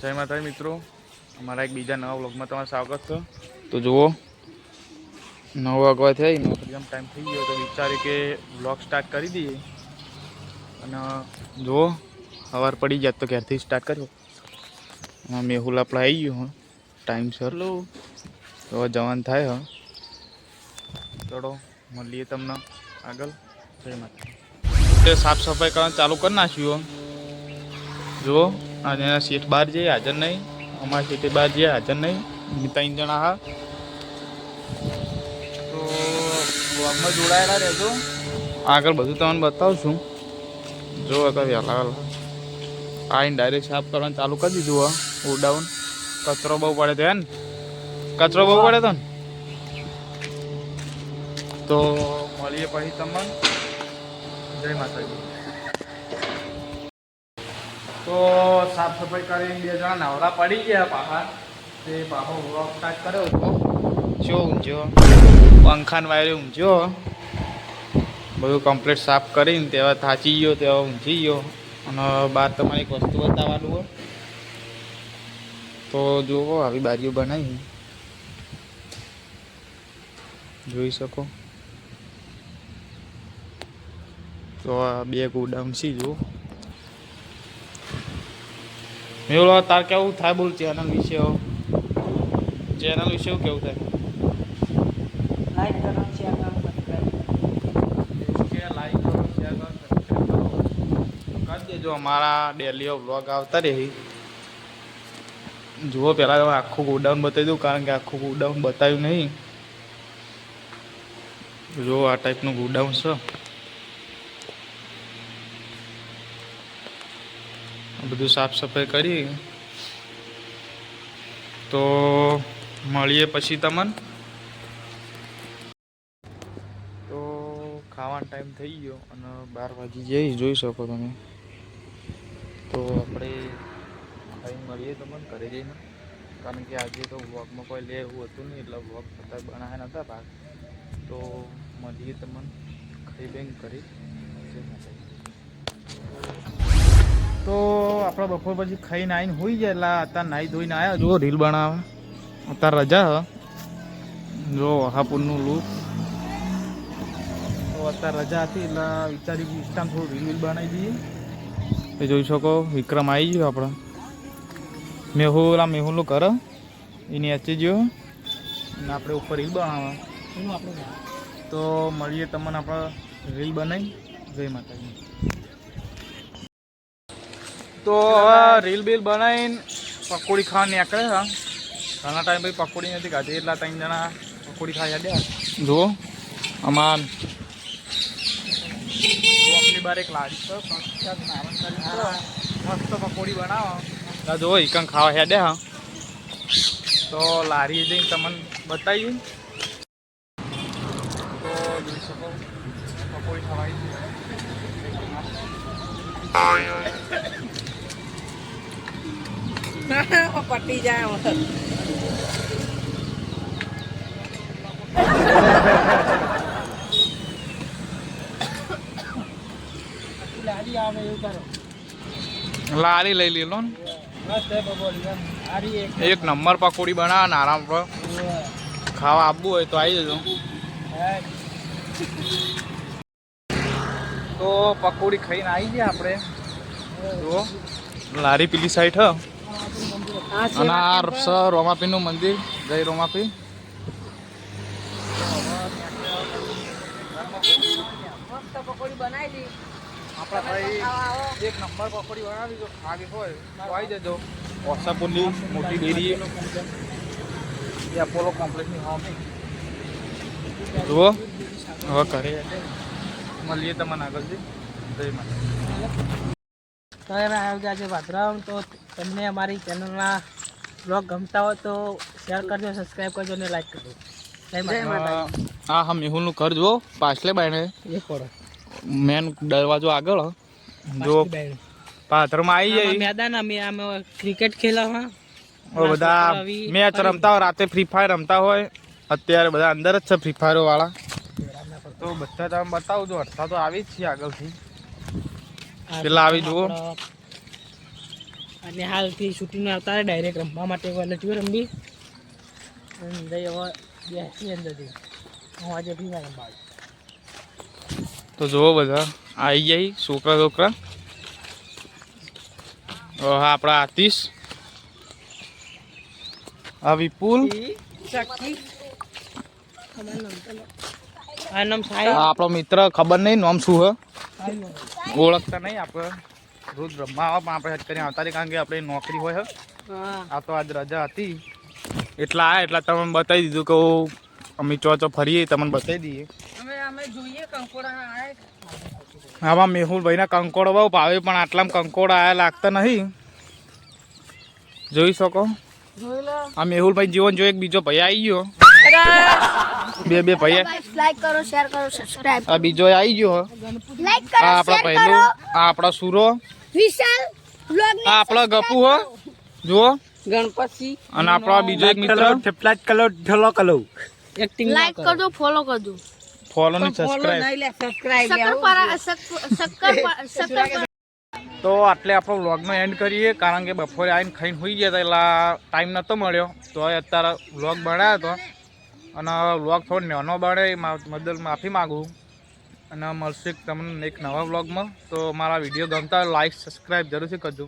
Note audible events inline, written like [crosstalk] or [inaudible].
જય માતાજી મિત્રો. અમારા એક બીજા નવા વ્લોગમાં તમારું સ્વાગત છે. તો જુઓ નવ વાગવા થઈ નોકરીનો ટાઈમ થઈ ગયો તો વિચાર્યું કે વ્લોગ સ્ટાર્ટ કરી દઈએ. અને જુઓ સવાર પડી જાય તો ક્યારથી સ્ટાર્ટ કર્યો મેહુલ આપણે આવી ગયું સર ટાઈમસર તો જવાન થાય હ. ચડો મળીએ તમને આગળ. જય માતા સાફ સફાઈ કરવાનું ચાલુ કરી નાખ્યું જુઓ. અને સીટ બહાર જઈએ, હાજર નહીં. અમારા સીટે બહાર જઈએ, હાજર નહીં. ત્રણ જણા હા. તો બ્લોગમાં જોડાયેલા રહેજો. આગળ બધું તમને બતાવું છું જો હતા વહેલા વહેલા. આવીને ડાયરેક્ટ સાફ કરવાનું ચાલુ કરી દીધું, હા. ઉડાઉન કચરો બહુ પડે તો ને. કચરો બહુ પડે તો ને. તો મળીએ પછી તમને. જય માતાજી. તો સાફ સફાઈ કરીને બે જણા નવરા પડી ગયા પાહા તે પાહો વ્લોગ સ્ટાર્ટ કર્યો હતો જો ઊંઝો પંખાન વાયરે ઊંઝો બધું કમ્પ્લીટ સાફ કરીને તેવા થાચી ગયો, તેવા ઊંઝી ગયો. અને બહાર તમારે એક વસ્તુ બતાવવાનું હોય. તો જુઓ, આવી બારીઓ બનાવી. જોઈ શકો. તો આ બે ગોડાઉન છે, જુઓ. મેળો તાર કેવું થાય બોલ ચેનલ વિશે ચેનલ વિશે એવું કેવું થાય? લાઈક કરો શેર કરો કે લાઈક કરો દેજો અમારા ડેલી બ્લોગ આવતા રહે. જુઓ પહેલાં તો આખું ગોડાઉન બતાવી દઉં કારણ કે આખું ગોડાઉન બતાવ્યું નહીં. જો આ ટાઈપનું ગોડાઉન છે. બધું સાફ સફાઈ કરી. તો મળીએ પછી તમને. તો ખાવાનો ટાઈમ થઈ ગયો અને બાર વાગી જઈ જોઈ શકો તમે. તો આપણે ખાઈ મળીએ તમને ઘરે જઈને. કારણ કે આજે તો વોકમાં કોઈ લે એવું હતું નહીં, એટલે વોક થતા બનાવ્યા નહોતા ભાગ તો મળીએ તમને. ખાઈ બેન કરી જય માતાજી. આપણે બપોર પછી ખાઈને આવીને હોઈ જાય. એટલે અત્યારે નાહી ધોઈને આવ્યા જો રીલ બનાવે. અત્યારે રજા જો હાપુરનું લુક તો અત્યારે રજા હતી, એટલે વિચારી કે થોડું રીલ વીલ બનાવી દઈએ. એ જોઈ શકો, વિક્રમ આવી ગયો આપણે. મેહુલ, આ મેહુલનું ઘર એની અચે ગયો અને આપણે ઉપર રીલ બનાવવા. તો મળીએ તમને આપણે રીલ બનાવી. જય માતાજી. તો રીલ બીલ બનાવીને પકોડી ખાવા નીકળે ઘણા ટાઈમ પછી પકોડી નથી ખાધી, એટલા ત્રણ જણા પકોડી ખાઈ ગયા જુઓ અમાર બાર એક લારી તો મસ્ત પકોડી બનાવો. આ જુઓ ઈકન ખાવા હેડે હા. તો લારી જઈને તમને બતાવીએ. તો પકોડી ખવાઈ પટી જાય. લારી લઈ લીધો એક નંબર પકોડી બનાવે ને આરામ પર ખાવા આપવું હોય તો આવી જજો. તો પકોડી ખાઈને આવી ગયા આપણે જુઓ, લારી પેલી સાઈડ હ અને આ સ રોમાપીનું મંદિર જય રોમાપી. મસ્ત પકોડી બનાવી દી. આપણા ભાઈ એક નંબર પકોડી બનાવી જો ખાવી હોય આવી જજો. વોટ્સઅપની મોટી ડેરી એ અપોલો કોમ્પ્લેક્સની હોમી જુઓ હવે મળીએ તમને આગળથી. જય માતા આવી ગયા છે ભાદરાવ તો તમને અમારી ચેનલના બ્લોગ ગમતા હોય તો શેર કરજો સબસ્ક્રાઈબ કરજો અને લાઈક કરજો. હા હા મેહુલનું ઘર જુઓ પાછલે બાયણે. એ મેન દરવાજો આગળ જો પાથરમાં આવી જાય. મેદાન અમે અમે ક્રિકેટ ખેલા હા. બધા મેચ રમતા હોય રાતે ફ્રી ફાયર રમતા હોય. અત્યારે બધા અંદર જ છે ફ્રી ફાયર વાળા. તો બધા તમે બતાવજો અડધા તો આવી જ છે આગળથી. પેલા આવી જુઓ. અને હાલથી શૂટિંગ આવતા ડાયરેક્ટ રમવા માટે વલટ્યું રમવી. અને જઈ હવે બેસી અંદરથી. હું આજે ભીમાં રમવા તો જુઓ બધા આવી જાય છોકરા છોકરા. હા આપણા આતિશ. આ વિપુલ. આપણો મિત્ર ખબર નહીં નામ શું હ? ઓળખતા નહીં આપણે. રોજ રમવા આવે પણ આપણે કરીને આવતા કારણ કે આપણે નોકરી હોય હા. આ તો આજ રજા હતી. એટલા આ એટલા તમને બતાવી દીધું કે અમે ચો ચો ફરીએ તમને બતાવી દઈએ. આમાં મેહુલભાઈના કંકોડો બહુ ભાવે પણ આટલામાં કંકોડા આયા લાગતા નહીં. જોઈ શકો? આ મેહુલભાઈ જીવન જો એક બીજો ભાઈ આવી ગયો. બે બે ભાઈ લાઈક કરો શેર કરો સબસ્ક્રાઇબ આ બીજો આવી ગયો હ. લાઈક આ કરો આપણા શેર પહેલું આ આપણા સુરો. વિશાલ વ્લોગ આ આપણો ગપુ હો. જુઓ. ગણપતિ. અને આપણો બીજો એક મિત્ર. એક્ટિંગ લાઈક કરજો ફોલો કરજો. ફોલો ને સબસ્ક્રાઇબ [laughs] તો આટલે આપણો વ્લોગનો એન્ડ કરીએ કારણ કે બપોરે આવીને ખાઈને હોઈ ગયા હતા એટલે ટાઈમ નહોતો મળ્યો. તો અત્યારે વ્લોગ બનાવ્યો હતો. અને વ્લોગ થોડો નાનો બને બદલ માફી માગું. અને મળશે તમને એક નવા વ્લોગમાં તો મારા વીડિયો ગમતા લાઈક સબસ્ક્રાઈબ જરૂરથી કરજો.